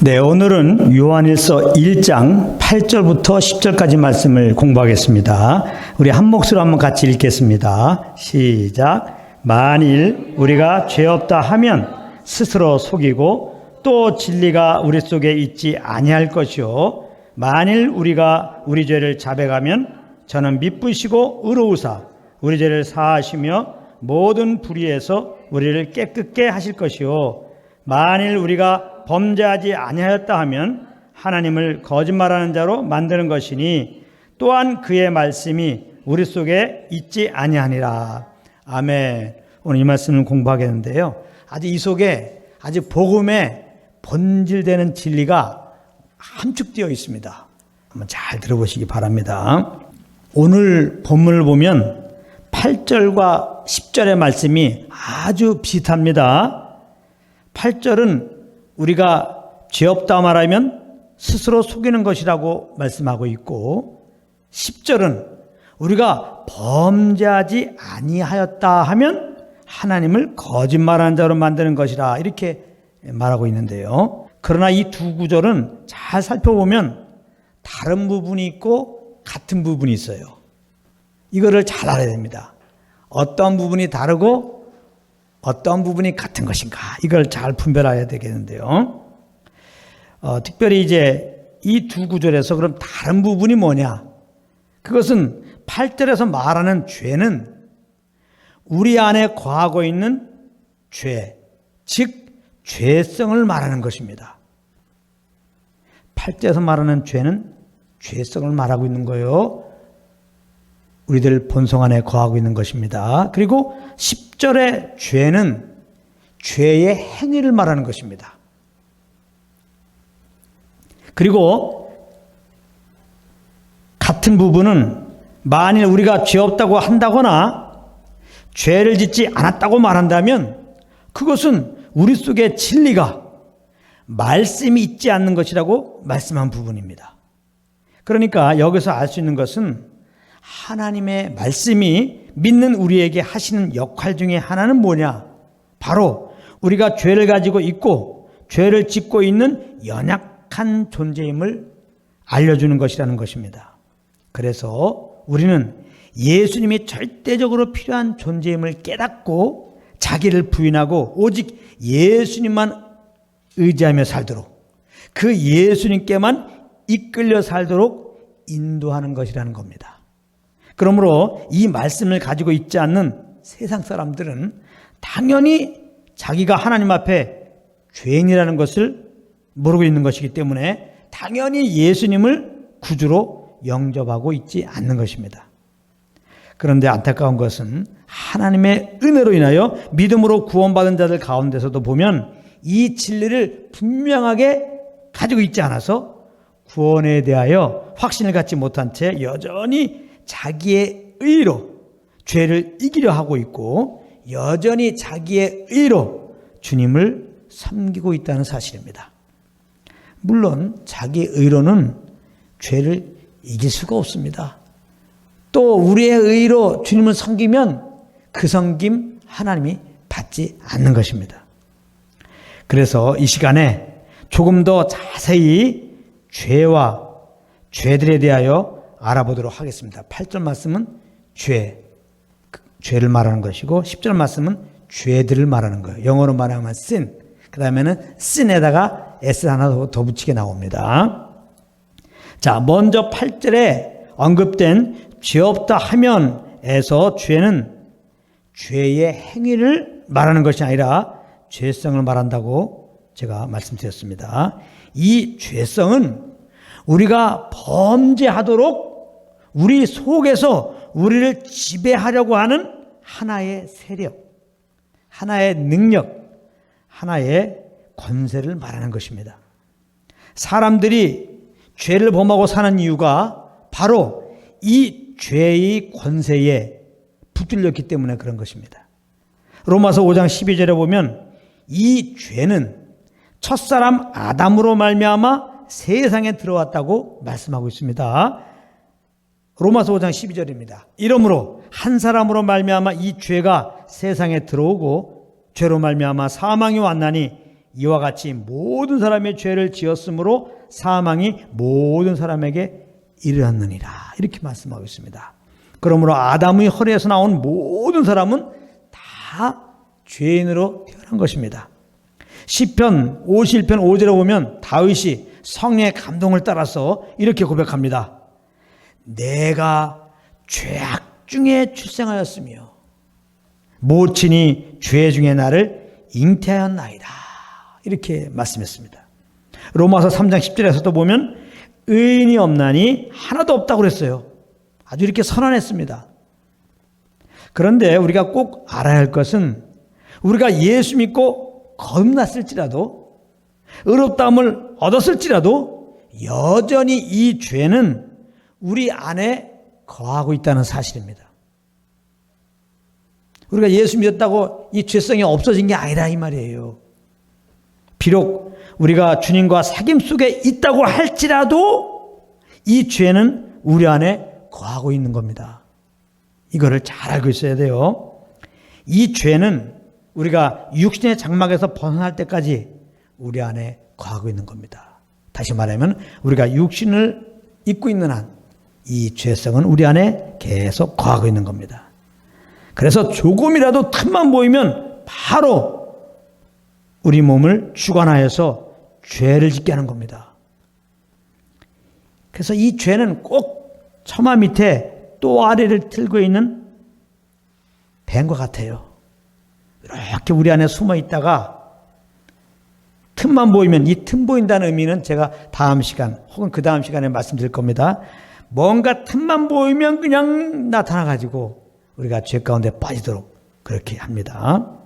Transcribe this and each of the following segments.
네, 오늘은 요한일서 1장 8절부터 10절까지 말씀을 공부하겠습니다. 우리 한 목소리로 한번 같이 읽겠습니다. 시작. 만일 우리가 죄 없다 하면 스스로 속이고 또 진리가 우리 속에 있지 아니할 것이요. 만일 우리가 우리 죄를 자백하면 저는 미쁘시고 의로우사 우리 죄를 사하시며 모든 불의에서 우리를 깨끗게 하실 것이요. 만일 우리가 범죄하지 아니하였다 하면 하나님을 거짓말하는 자로 만드는 것이니 또한 그의 말씀이 우리 속에 있지 아니하니라. 아멘. 오늘 이 말씀을 공부하겠는데요. 아주 이 속에 아주 복음에 본질되는 진리가 함축되어 있습니다. 한번 잘 들어보시기 바랍니다. 오늘 본문을 보면 8절과 10절의 말씀이 아주 비슷합니다. 8절은 우리가 죄 없다 말하면 스스로 속이는 것이라고 말씀하고 있고 10절은 우리가 범죄하지 아니하였다 하면 하나님을 거짓말하는 자로 만드는 것이라 이렇게 말하고 있는데요. 그러나 이 두 구절은 잘 살펴보면 다른 부분이 있고 같은 부분이 있어요. 이거를 잘 알아야 됩니다. 어떤 부분이 다르고 어떤 부분이 같은 것인가 이걸 잘 분별해야 되겠는데요. 어, 특별히 이제 이 두 구절에서 그럼 다른 부분이 뭐냐? 그것은 8절에서 말하는 죄는 우리 안에 거하고 있는 죄, 즉 죄성을 말하는 것입니다. 8절에서 말하는 죄는 죄성을 말하고 있는 거예요. 우리들 본성 안에 거하고 있는 것입니다. 그리고 10절의 죄는 죄의 행위를 말하는 것입니다. 그리고 같은 부분은 만일 우리가 죄 없다고 한다거나 죄를 짓지 않았다고 말한다면 그것은 우리 속에 진리가 말씀이 있지 않는 것이라고 말씀한 부분입니다. 그러니까 여기서 알 수 있는 것은 하나님의 말씀이 믿는 우리에게 하시는 역할 중에 하나는 뭐냐? 바로 우리가 죄를 가지고 있고 죄를 짓고 있는 연약한 존재임을 알려주는 것이라는 것입니다. 그래서 우리는 예수님이 절대적으로 필요한 존재임을 깨닫고 자기를 부인하고 오직 예수님만 의지하며 살도록 그 예수님께만 이끌려 살도록 인도하는 것이라는 겁니다. 그러므로 이 말씀을 가지고 있지 않는 세상 사람들은 당연히 자기가 하나님 앞에 죄인이라는 것을 모르고 있는 것이기 때문에 당연히 예수님을 구주로 영접하고 있지 않는 것입니다. 그런데 안타까운 것은 하나님의 은혜로 인하여 믿음으로 구원받은 자들 가운데서도 보면 이 진리를 분명하게 가지고 있지 않아서 구원에 대하여 확신을 갖지 못한 채 여전히 자기의 의로 죄를 이기려 하고 있고 여전히 자기의 의로 주님을 섬기고 있다는 사실입니다. 물론 자기의 의로는 죄를 이길 수가 없습니다. 또 우리의 의로 주님을 섬기면 그 섬김 하나님이 받지 않는 것입니다. 그래서 이 시간에 조금 더 자세히 죄와 죄들에 대하여 알아보도록 하겠습니다. 8절 말씀은 죄, 그 죄를 말하는 것이고 10절 말씀은 죄들을 말하는 거예요. 영어로 말하면 sin. 그 다음에는 sin에다가 s 하나 더 붙이게 나옵니다. 자, 먼저 8절에 언급된 죄 없다 하면에서 죄는 죄의 행위를 말하는 것이 아니라 죄성을 말한다고 제가 말씀드렸습니다. 이 죄성은 우리가 범죄하도록 우리 속에서 우리를 지배하려고 하는 하나의 세력, 하나의 능력, 하나의 권세를 말하는 것입니다. 사람들이 죄를 범하고 사는 이유가 바로 이 죄의 권세에 붙들렸기 때문에 그런 것입니다. 로마서 5장 12절에 보면 이 죄는 첫사람 아담으로 말미암아 세상에 들어왔다고 말씀하고 있습니다. 로마서 5장 12절입니다. 이러므로 한 사람으로 말미암아 이 죄가 세상에 들어오고 죄로 말미암아 사망이 왔나니 이와 같이 모든 사람의 죄를 지었으므로 사망이 모든 사람에게 이르렀느니라. 이렇게 말씀하고 있습니다. 그러므로 아담의 허리에서 나온 모든 사람은 다 죄인으로 태어난 것입니다. 시편 51편 5절에 보면 다윗이 성령의 감동을 따라서 이렇게 고백합니다. 내가 죄악 중에 출생하였으며 모친이 죄 중에 나를 잉태하였나이다. 이렇게 말씀했습니다. 로마서 3장 10절에서도 보면 의인이 없나니 하나도 없다고 그랬어요. 아주 이렇게 선언했습니다. 그런데 우리가 꼭 알아야 할 것은 우리가 예수 믿고 거듭났을지라도 의롭다함을 얻었을지라도 여전히 이 죄는 우리 안에 거하고 있다는 사실입니다. 우리가 예수 믿었다고 이 죄성이 없어진 게 아니라 이 말이에요. 비록 우리가 주님과 사귐 속에 있다고 할지라도 이 죄는 우리 안에 거하고 있는 겁니다. 이거를 잘 알고 있어야 돼요. 이 죄는 우리가 육신의 장막에서 벗어날 때까지 우리 안에 거하고 있는 겁니다. 다시 말하면 우리가 육신을 입고 있는 한 이 죄성은 우리 안에 계속 거하고 있는 겁니다. 그래서 조금이라도 틈만 보이면 바로 우리 몸을 주관하여서 죄를 짓게 하는 겁니다. 그래서 이 죄는 꼭 처마 밑에 또 아래를 틀고 있는 뱀과 같아요. 이렇게 우리 안에 숨어 있다가 틈만 보이면 이 틈 보인다는 의미는 제가 다음 시간 혹은 그 다음 시간에 말씀드릴 겁니다. 뭔가 틈만 보이면 그냥 나타나 가지고 우리가 죄 가운데 빠지도록 그렇게 합니다.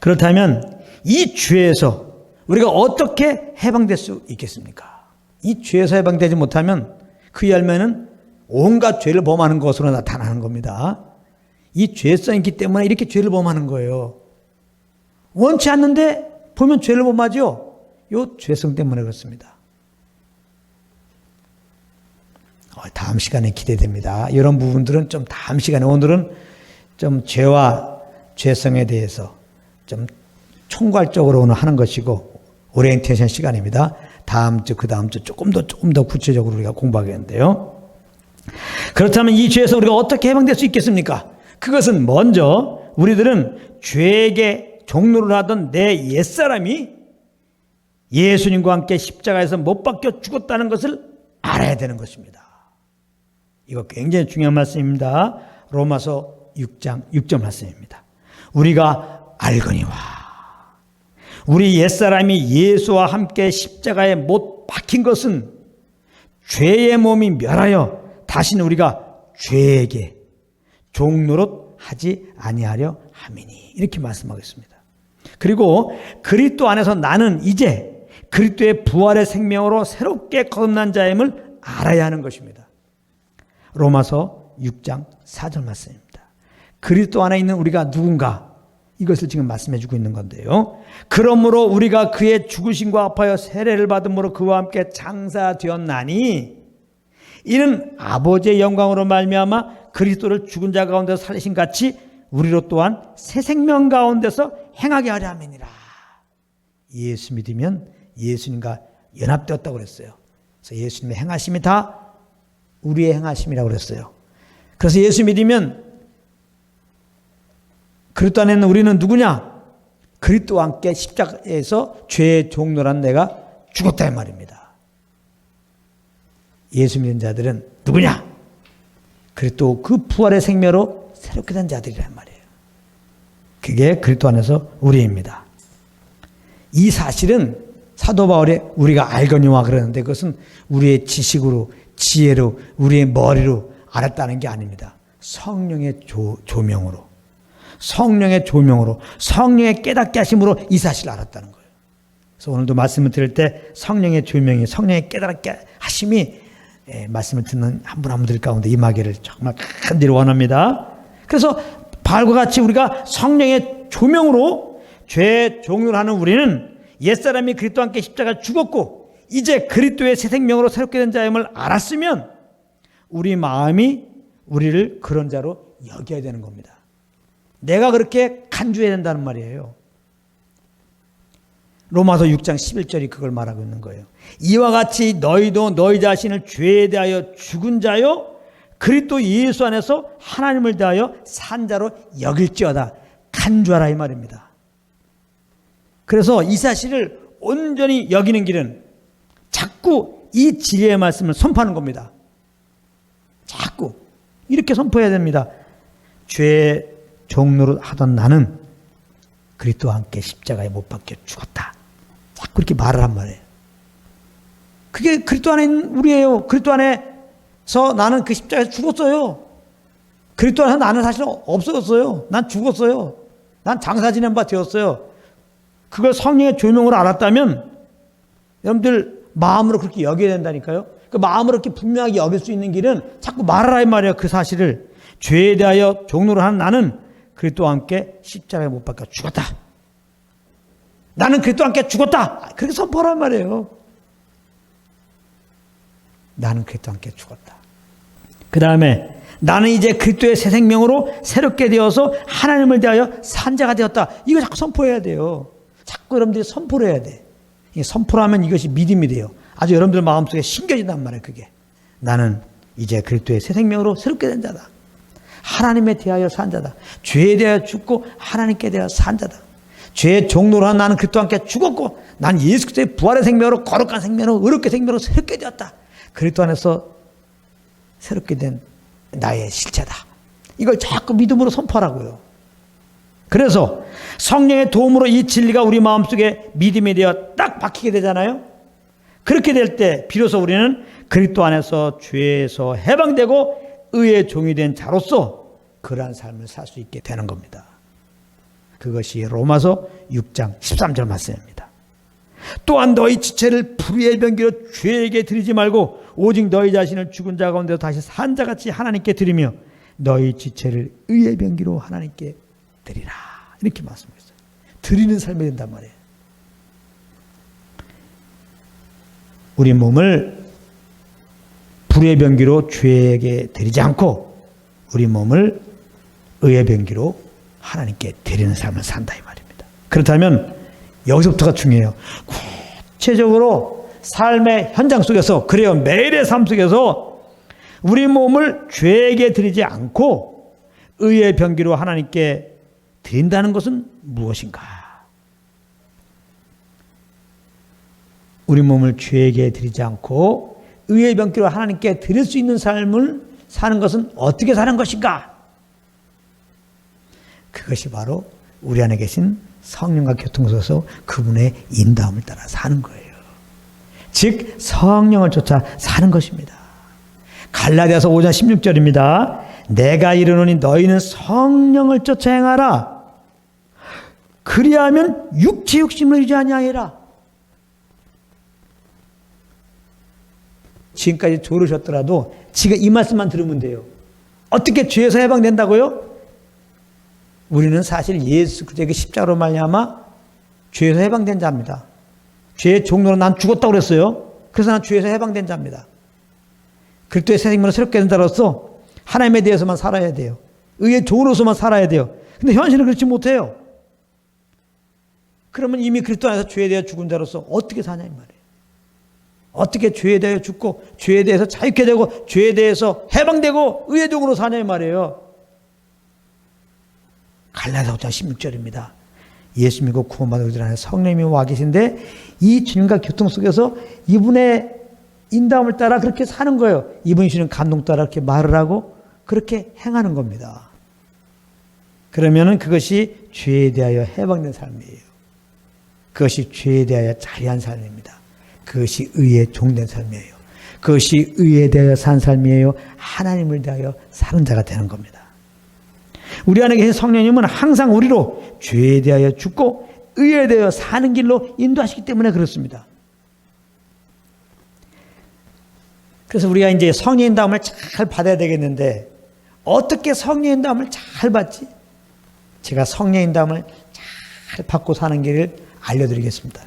그렇다면 이 죄에서 우리가 어떻게 해방될 수 있겠습니까? 이 죄에서 해방되지 못하면 그 열매는 온갖 죄를 범하는 것으로 나타나는 겁니다. 이 죄성이 있기 때문에 이렇게 죄를 범하는 거예요. 원치 않는데 보면 죄를 범하죠? 요 죄성 때문에 그렇습니다. 어, 다음 시간에 기대됩니다. 이런 부분들은 좀 다음 시간에 오늘은 좀 죄와 죄성에 대해서 좀 총괄적으로 오늘 하는 것이고 오리엔테이션 시간입니다. 다음 주, 그 다음 주 조금 더 조금 더 구체적으로 우리가 공부하겠는데요. 그렇다면 이 죄에서 우리가 어떻게 해방될 수 있겠습니까? 그것은 먼저 우리들은 죄에게 종로를 하던 내 옛사람이 예수님과 함께 십자가에서 못 박혀 죽었다는 것을 알아야 되는 것입니다. 이거 굉장히 중요한 말씀입니다. 로마서 6장 6절 말씀입니다. 우리가 알거니와 우리 옛사람이 예수와 함께 십자가에 못 박힌 것은 죄의 몸이 멸하여 다시는 우리가 죄에게 종노릇 하지 아니하려 함이니 이렇게 말씀하겠습니다. 그리고 그리스도 안에서 나는 이제 그리스도의 부활의 생명으로 새롭게 거듭난 자임을 알아야 하는 것입니다. 로마서 6장 4절 말씀입니다. 그리스도 안에 있는 우리가 누군가 이것을 지금 말씀해 주고 있는 건데요. 그러므로 우리가 그의 죽으심과 아파여 세례를 받음으로 그와 함께 장사되었나니 이는 아버지의 영광으로 말미암아 그리스도를 죽은 자 가운데 살리신 같이 우리로 또한 새 생명 가운데서 행하게 하려 함이니라. 예수 믿으면 예수님과 연합되었다고 그랬어요. 그래서 예수님의 행하심이 다 우리의 행하심이라고 그랬어요. 그래서 예수 믿으면 그리스도 안에 있는 우리는 누구냐? 그리스도와 함께 십자가에서 죄의 종로란 내가 죽었다 이 말입니다. 예수 믿는 자들은 누구냐? 그리스도 그 부활의 생명으로 새롭게 된 자들이란 말이에요. 그게 그리스도 안에서 우리입니다. 이 사실은 사도 바울이 우리가 알거니와 그러는데 그것은 우리의 지식으로 지혜로 우리의 머리로 알았다는 게 아닙니다. 성령의 조, 조명으로 성령의 조명으로 성령의 깨닫게 하심으로 이 사실을 알았다는 거예요. 그래서 오늘도 말씀을 들을 때 성령의 조명이 성령의 깨닫게 하심이 예, 말씀을 듣는 한 분 한 분들 가운데 임하기를 정말 간절히 원합니다. 그래서 바울과 같이 우리가 성령의 조명으로 죄 종료를 하는 우리는 옛사람이 그리스도와 함께 십자가 죽었고 이제 그리스도의 새 생명으로 새롭게 된 자임을 알았으면 우리 마음이 우리를 그런 자로 여겨야 되는 겁니다. 내가 그렇게 간주해야 된다는 말이에요. 로마서 6장 11절이 그걸 말하고 있는 거예요. 이와 같이 너희도 너희 자신을 죄에 대하여 죽은 자요 그리스도 예수 안에서 하나님을 대하여 산 자로 여길지어다 간주하라 이 말입니다. 그래서 이 사실을 온전히 여기는 길은 자꾸 이 진리의 말씀을 선포하는 겁니다. 자꾸 이렇게 선포해야 됩니다. 죄의 종로를 하던 나는 그리스도와 함께 십자가에 못 박혀 죽었다. 자꾸 이렇게 말을 한 말이에요. 그게 그리스도 안에 있는 우리예요. 그리스도 안에서 나는 그 십자가에서 죽었어요. 그리스도 안에서 나는 사실 없어졌어요. 난 죽었어요. 난 장사 지낸 바 되었어요. 그걸 성령의 조명으로 알았다면 여러분들 마음으로 그렇게 여겨야 된다니까요. 그 마음으로 이렇게 분명하게 여길 수 있는 길은 자꾸 말하라 이 말이에요. 그 사실을 죄에 대하여 종로를 하는 나는 그리스도와 함께 십자가에 못 박혀 죽었다. 나는 그리스도와 함께 죽었다. 그렇게 선포하란 말이에요. 나는 그리스도와 함께 죽었다. 그 다음에 나는 이제 그리스도의 새 생명으로 새롭게 되어서 하나님을 대하여 산자가 되었다. 이거 자꾸 선포해야 돼요. 자꾸 여러분들이 선포를 해야 돼. 이 선포를 하면 이것이 믿음이 돼요. 아주 여러분들 마음속에 심겨진단 말이에요. 그게. 나는 이제 그리스도의 새 생명으로 새롭게 된 자다. 하나님에 대하여 산 자다. 죄에 대하여 죽고 하나님께 대하여 산 자다. 죄의 종로로 한 나는 그리스도와 함께 죽었고 난 예수 그리스도의 부활의 생명으로 거룩한 생명으로 의롭게 생명으로 새롭게 되었다. 그리스도 안에서 새롭게 된 나의 실체다. 이걸 자꾸 믿음으로 선포하라고요. 그래서 성령의 도움으로 이 진리가 우리 마음속에 믿음이 되어 딱 박히게 되잖아요. 그렇게 될 때 비로소 우리는 그리스도 안에서 죄에서 해방되고 의의 종이 된 자로서 그러한 삶을 살 수 있게 되는 겁니다. 그것이 로마서 6장 13절 말씀입니다. 또한 너희 지체를 불의의 변기로 죄에게 드리지 말고 오직 너희 자신을 죽은 자 가운데서 다시 산 자같이 하나님께 드리며 너희 지체를 의의 변기로 하나님께 드리라. 이렇게 말씀했어요. 드리는 삶이 된단 말이에요. 우리 몸을 불의 변기로 죄에게 드리지 않고 우리 몸을 의의 변기로 하나님께 드리는 삶을 산다 이 말입니다. 그렇다면 여기서부터가 중요해요. 구체적으로 삶의 현장 속에서 그래요 매일의 삶 속에서 우리 몸을 죄에게 드리지 않고 의의 변기로 하나님께 드린다는 것은 무엇인가? 우리 몸을 죄에게 드리지 않고 의의 변기로 하나님께 드릴 수 있는 삶을 사는 것은 어떻게 사는 것인가? 그것이 바로 우리 안에 계신 성령과 교통서서 그분의 인도함을 따라 사는 거예요. 즉 성령을 쫓아 사는 것입니다. 갈라디아서 5장 16절입니다. 내가 이르노니 너희는 성령을 쫓아 행하라. 그리하면 육체 욕심을 아니하리라. 지금까지 졸으셨더라도 지금 이 말씀만 들으면 돼요. 어떻게 죄에서 해방된다고요? 우리는 사실 예수 그리스도의 그 십자가로 말미암아 죄에서 해방된 자입니다. 죄의 종로로 난 죽었다고 그랬어요. 그래서 난 죄에서 해방된 자입니다. 그리스도의 새 생명으로 새롭게 된 자로서 하나님에 대해서만 살아야 돼요. 의의 종으로서만 살아야 돼요. 근데 현실은 그렇지 못해요. 그러면 이미 그리스도 안에서 죄에 대해 죽은 자로서 어떻게 사냐 이 말이에요. 어떻게 죄에 대해 죽고 죄에 대해서 자유케 되고 죄에 대해서 해방되고 의의 종으로 사냐 이 말이에요. 갈라디아서 5장 16절입니다. 예수 믿고 구원받은 우리들 안에 성령님이 와 계신데 이 주님과 교통 속에서 이분의 인다움을 따라 그렇게 사는 거예요. 이분이 주는 감동 따라 그렇게 말을 하고 그렇게 행하는 겁니다. 그러면은 그것이 죄에 대하여 해방된 삶이에요. 그것이 죄에 대하여 자리한 삶입니다. 그것이 의에 종된 삶이에요. 그것이 의에 대하여 산 삶이에요. 하나님을 대하여 사는 자가 되는 겁니다. 우리 안에 계신 성령님은 항상 우리로 죄에 대하여 죽고 의에 대하여 사는 길로 인도하시기 때문에 그렇습니다. 그래서 우리가 이제 성령인 다음을 잘 받아야 되겠는데 어떻게 성령인 다음을 잘 받지? 제가 성령인 다음을 잘 받고 사는 길을 알려드리겠습니다.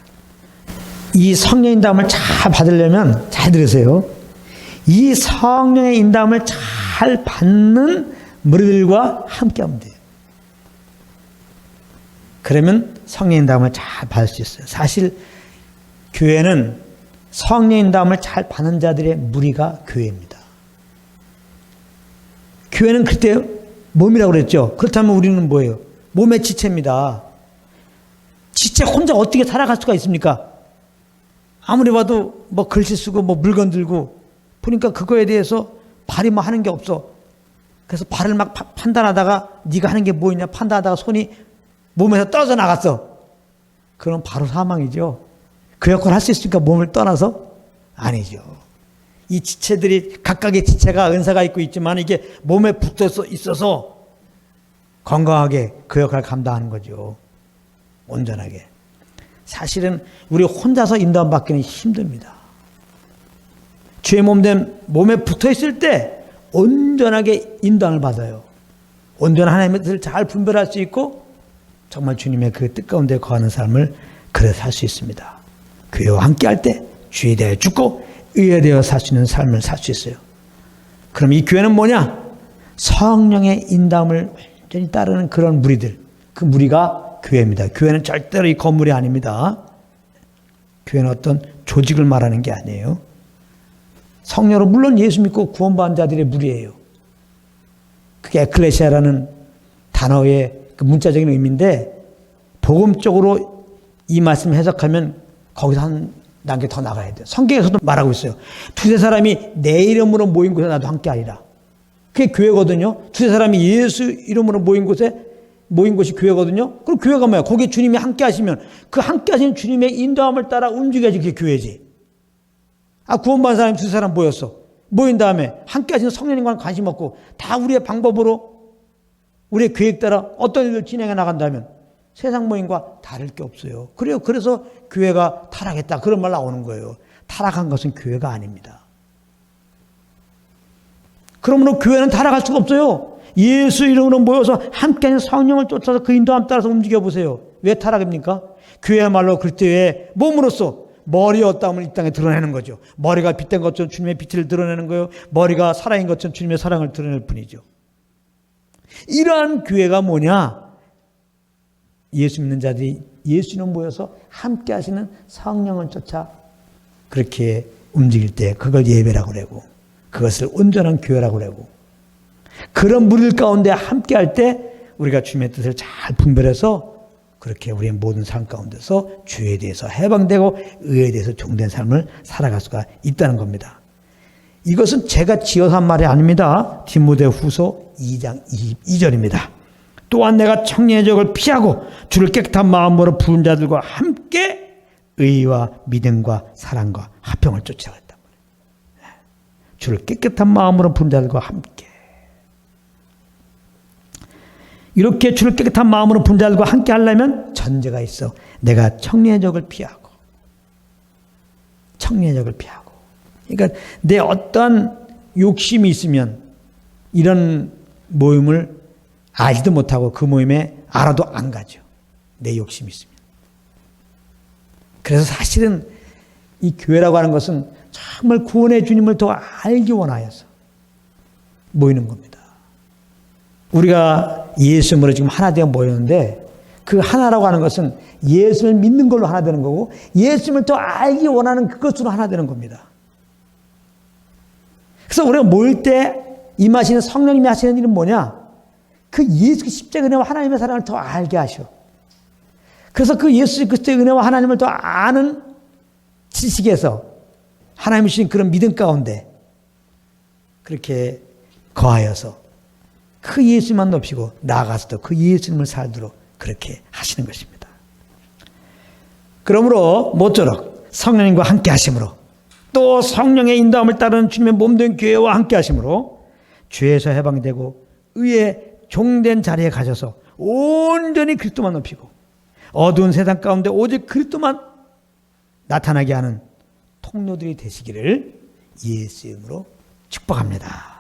이 성령의 인담을 잘 받으려면 잘 들으세요. 이 성령의 인담을 잘 받는 무리들과 함께 하면 돼요. 그러면 성령 인담을 잘 받을 수 있어요. 사실 교회는 성령 인담을 잘 받는 자들의 무리가 교회입니다. 교회는 그때 몸이라고 그랬죠. 그렇다면 우리는 뭐예요? 몸의 지체입니다. 지체 혼자 어떻게 살아갈 수가 있습니까? 아무리 봐도 뭐 글씨 쓰고 뭐 물건 들고 보니까 그거에 대해서 발이 뭐 하는 게 없어. 그래서 발을 막 파- 판단하다가 네가 하는 게 뭐 있냐 판단하다가 손이 몸에서 떨어져 나갔어. 그럼 바로 사망이죠. 그 역할을 할 수 있으니까 몸을 떠나서 아니죠. 이 지체들이 각각의 지체가 은사가 있고 있지만 이게 몸에 붙어서 있어서 건강하게 그 역할을 감당하는 거죠. 온전하게. 사실은 우리 혼자서 인도함 받기는 힘듭니다. 죄 몸된 몸에 붙어 있을 때 온전하게 인도함을 받아요. 온전한 하나님의 뜻을 잘 분별할 수 있고 정말 주님의 그 뜻 가운데 거하는 삶을 그래 살 수 있습니다. 그와 함께 할 때 주에 대하여 죽고 의에 대하여 살수 있는 삶을 살 수 있어요. 그럼 이 교회는 뭐냐? 성령의 인담을 완전히 따르는 그런 무리들. 그 무리가 교회입니다. 교회는 절대로 이 건물이 아닙니다. 교회는 어떤 조직을 말하는 게 아니에요. 성령으로 물론 예수 믿고 구원받은 자들의 무리예요. 그게 에클레시아라는 단어의 그 문자적인 의미인데 복음적으로 이 말씀 해석하면 거기서 한 단계 더 나가야 돼요. 성경에서도 말하고 있어요. 두세 사람이 내 이름으로 모인 곳에 나도 함께 하리라. 그게 교회거든요. 두세 사람이 예수 이름으로 모인 곳에 모인 곳이 교회거든요. 그럼 교회가 뭐야? 거기에 주님이 함께 하시면 그 함께 하시는 주님의 인도함을 따라 움직여야지 그게 교회지. 아, 구원받은 사람이 두세 사람 모였어. 모인 다음에 함께 하시는 성령님과는 관심 없고 다 우리의 방법으로 우리의 계획 따라 어떤 일을 진행해 나간다면 세상 모임과 다를 게 없어요. 그래요. 그래서 교회가 타락했다. 그런 말 나오는 거예요. 타락한 것은 교회가 아닙니다. 그러므로 교회는 타락할 수가 없어요. 예수 이름으로 모여서 함께하는 성령을 쫓아서 그 인도함 따라서 움직여 보세요. 왜 타락입니까? 교회야말로 그때의 몸으로서 머리의 어떠함을 이 땅에 드러내는 거죠. 머리가 빛된 것처럼 주님의 빛을 드러내는 거예요. 머리가 살아인 것처럼 주님의 사랑을 드러낼 뿐이죠. 이러한 교회가 뭐냐? 예수 믿는 자들이 예수님 모여서 함께 하시는 성령을 쫓아 그렇게 움직일 때 그걸 예배라고 그러고 그것을 온전한 교회라고 그러고 그런 무리들 가운데 함께 할 때 우리가 주님의 뜻을 잘 분별해서 그렇게 우리의 모든 삶 가운데서 주에 대해서 해방되고 의에 대해서 종된 삶을 살아갈 수가 있다는 겁니다. 이것은 제가 지어서 한 말이 아닙니다. 디모데 후서 2장 22절입니다. 또한 내가 청년의 적을 피하고 주를 깨끗한 마음으로 부른 자들과 함께 의와 믿음과 사랑과 화평을 쫓아갔단 말이에요. 주를 깨끗한 마음으로 부른 자들과 함께 이렇게 주를 깨끗한 마음으로 부른 자들과 함께 하려면 전제가 있어. 내가 청년의 적을 피하고 청년의 적을 피하고 그러니까 내 어떤 욕심이 있으면 이런 모임을 알지도 못하고 그 모임에 알아도 안 가죠. 내 욕심이 있으면. 그래서 사실은 이 교회라고 하는 것은 정말 구원의 주님을 더 알기 원하여서 모이는 겁니다. 우리가 예수님으로 지금 하나 되어 모였는데 그 하나라고 하는 것은 예수를 믿는 걸로 하나 되는 거고 예수님을 더 알기 원하는 그것으로 하나 되는 겁니다. 그래서 우리가 모일 때 임하시는 성령님이 하시는 일은 뭐냐? 그 예수 그 십자가 은혜와 하나님의 사랑을 더 알게 하셔. 그래서 그 예수 그리스도의 은혜와 하나님을 더 아는 지식에서 하나님이 주신 그런 믿음 가운데 그렇게 거하여서 그 예수만 높이고 나아가서도 그 예수님을 살도록 그렇게 하시는 것입니다. 그러므로 모쪼록 성령님과 함께 하심으로 또 성령의 인도함을 따르는 주님의 몸된 교회와 함께 하심으로 죄에서 해방되고 의의 종된 자리에 가셔서 온전히 그리스도만 높이고 어두운 세상 가운데 오직 그리스도만 나타나게 하는 통로들이 되시기를 예수 이름으로 축복합니다.